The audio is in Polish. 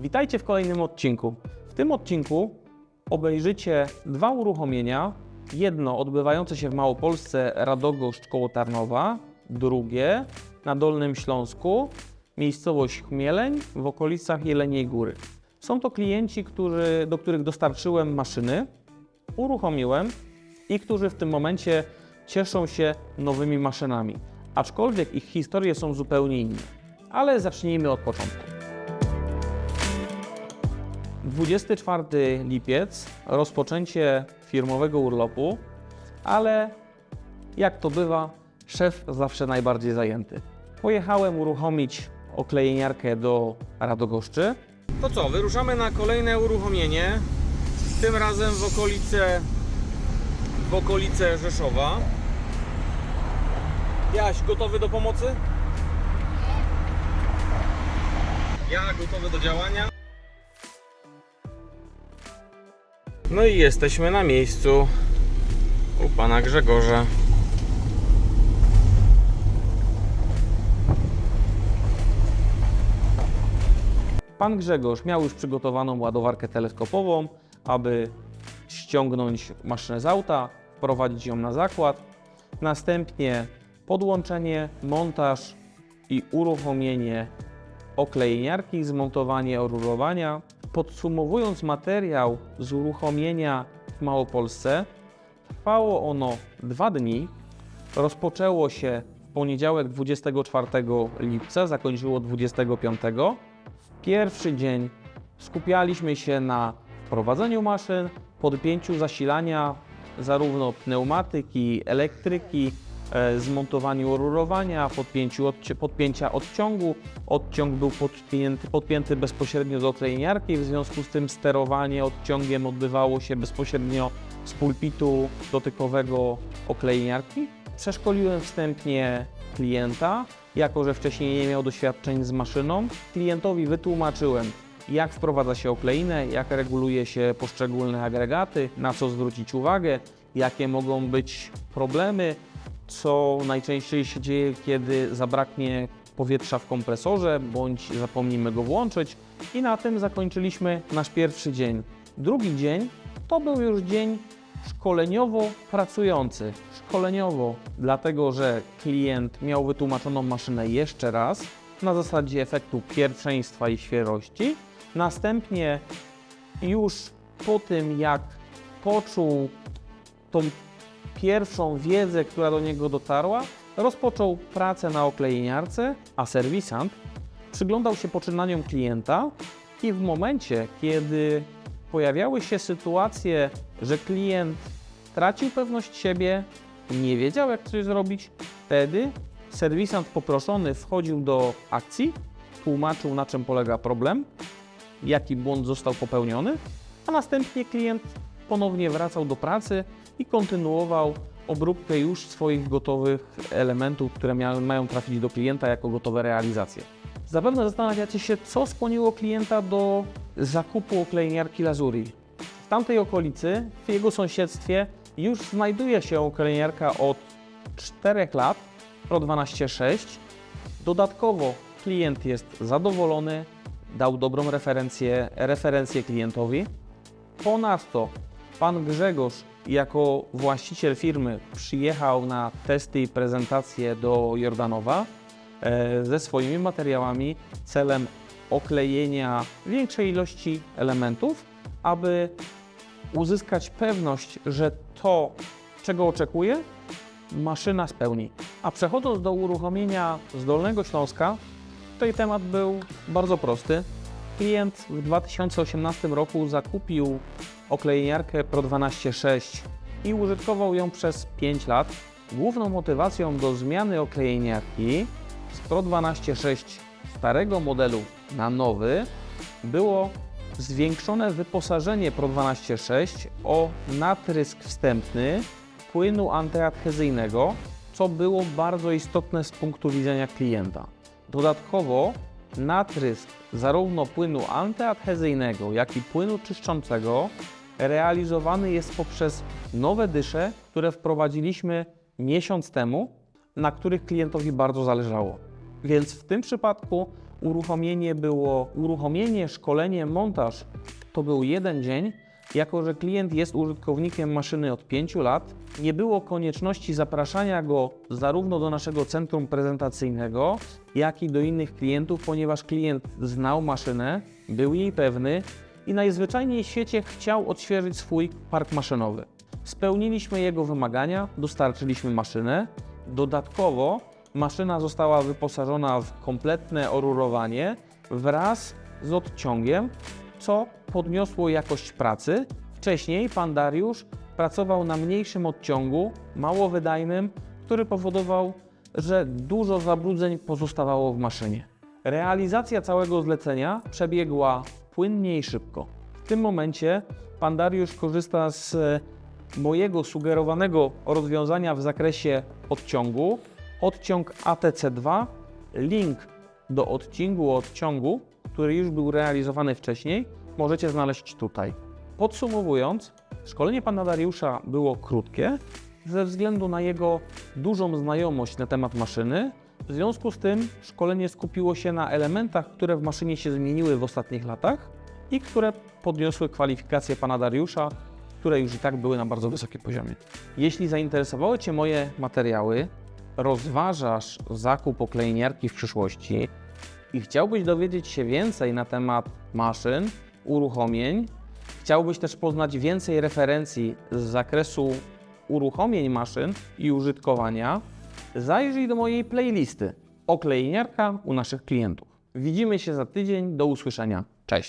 Witajcie w kolejnym odcinku. W tym odcinku obejrzycie dwa uruchomienia. Jedno odbywające się w Małopolsce Radogoszcz koło Tarnowa, drugie na Dolnym Śląsku, miejscowość Chmieleń w okolicach Jeleniej Góry. Są to klienci, którzy, do których dostarczyłem maszyny, uruchomiłem i którzy w tym momencie cieszą się nowymi maszynami. Aczkolwiek ich historie są zupełnie inne. Ale zacznijmy od początku. 24 lipiec, rozpoczęcie firmowego urlopu, ale jak to bywa, szef zawsze najbardziej zajęty. Pojechałem uruchomić oklejeniarkę do Radogoszczy. To co, wyruszamy na kolejne uruchomienie, tym razem w okolice, w okolice Rzeszowa. Jaś, gotowy do pomocy? Ja gotowy do działania. No i jesteśmy na miejscu u pana Grzegorza. Pan Grzegorz miał już przygotowaną ładowarkę teleskopową, aby ściągnąć maszynę z auta, wprowadzić ją na zakład. Następnie podłączenie, montaż i uruchomienie oklejeniarki, zmontowanie orurowania. Podsumowując materiał z uruchomienia w Małopolsce, trwało ono dwa dni. Rozpoczęło się w poniedziałek 24 lipca, zakończyło 25. W pierwszy dzień skupialiśmy się na wprowadzeniu maszyn, podpięciu zasilania zarówno pneumatyki, elektryki, zmontowaniu rurowania, podpięciu odci- podpięcia odciągu. Odciąg był podpięty, podpięty bezpośrednio do oklejeniarki, w związku z tym sterowanie odciągiem odbywało się bezpośrednio z pulpitu dotykowego oklejeniarki. Przeszkoliłem wstępnie klienta, jako że wcześniej nie miał doświadczeń z maszyną. Klientowi wytłumaczyłem, jak wprowadza się okleinę, jak reguluje się poszczególne agregaty, na co zwrócić uwagę, jakie mogą być problemy, co najczęściej się dzieje, kiedy zabraknie powietrza w kompresorze, bądź zapomnimy go włączyć. I na tym zakończyliśmy nasz pierwszy dzień. Drugi dzień to był już dzień szkoleniowo pracujący. Szkoleniowo, dlatego że klient miał wytłumaczoną maszynę jeszcze raz na zasadzie efektu pierwszeństwa i świeżości. Następnie już po tym, jak poczuł tą pierwszą wiedzę, która do niego dotarła, rozpoczął pracę na oklejeniarce, a serwisant przyglądał się poczynaniom klienta i w momencie, kiedy pojawiały się sytuacje, że klient tracił pewność siebie, nie wiedział jak coś zrobić, wtedy serwisant poproszony wchodził do akcji, tłumaczył na czym polega problem, jaki błąd został popełniony, a następnie klient ponownie wracał do pracy i kontynuował obróbkę już swoich gotowych elementów, które mia- mają trafić do klienta jako gotowe realizacje. Zapewne zastanawiacie się, co skłoniło klienta do zakupu oklejniarki Lazuri. W tamtej okolicy, w jego sąsiedztwie, już znajduje się oklejniarka od 4 lat, Pro 12.6. Dodatkowo klient jest zadowolony, dał dobrą referencję, referencję klientowi. Ponadto pan Grzegorz jako właściciel firmy przyjechał na testy i prezentacje do Jordanowa e, ze swoimi materiałami celem oklejenia większej ilości elementów, aby uzyskać pewność, że to, czego oczekuje, maszyna spełni. A przechodząc do uruchomienia z Dolnego Śląska, tutaj temat był bardzo prosty. Klient w 2018 roku zakupił oklejeniarkę Pro 12.6 i użytkował ją przez 5 lat. Główną motywacją do zmiany oklejeniarki z Pro 12.6 starego modelu na nowy było zwiększone wyposażenie Pro 12.6 o natrysk wstępny płynu antyadhezyjnego, co było bardzo istotne z punktu widzenia klienta. Dodatkowo natrysk zarówno płynu antyadhezyjnego, jak i płynu czyszczącego realizowany jest poprzez nowe dysze, które wprowadziliśmy miesiąc temu, na których klientowi bardzo zależało. Więc w tym przypadku uruchomienie było uruchomienie, szkolenie, montaż to był jeden dzień. Jako, że klient jest użytkownikiem maszyny od 5 lat, nie było konieczności zapraszania go zarówno do naszego centrum prezentacyjnego, jak i do innych klientów, ponieważ klient znał maszynę, był jej pewny i najzwyczajniej w świecie chciał odświeżyć swój park maszynowy. Spełniliśmy jego wymagania, dostarczyliśmy maszynę. Dodatkowo maszyna została wyposażona w kompletne orurowanie wraz z odciągiem, co podniosło jakość pracy. Wcześniej pan Dariusz pracował na mniejszym odciągu, mało wydajnym, który powodował, że dużo zabrudzeń pozostawało w maszynie. Realizacja całego zlecenia przebiegła płynnie i szybko. W tym momencie pan Dariusz korzysta z e, mojego sugerowanego rozwiązania w zakresie odciągu. Odciąg ATC2, link do odcinku odciągu, który już był realizowany wcześniej, możecie znaleźć tutaj. Podsumowując, szkolenie pana Dariusza było krótkie ze względu na jego dużą znajomość na temat maszyny. W związku z tym szkolenie skupiło się na elementach, które w maszynie się zmieniły w ostatnich latach i które podniosły kwalifikacje pana Dariusza, które już i tak były na bardzo wysokim poziomie. Jeśli zainteresowały Cię moje materiały, rozważasz zakup oklejniarki w przyszłości i chciałbyś dowiedzieć się więcej na temat maszyn, uruchomień, chciałbyś też poznać więcej referencji z zakresu uruchomień maszyn i użytkowania, zajrzyj do mojej playlisty Oklejniarka u naszych klientów. Widzimy się za tydzień. Do usłyszenia. Cześć.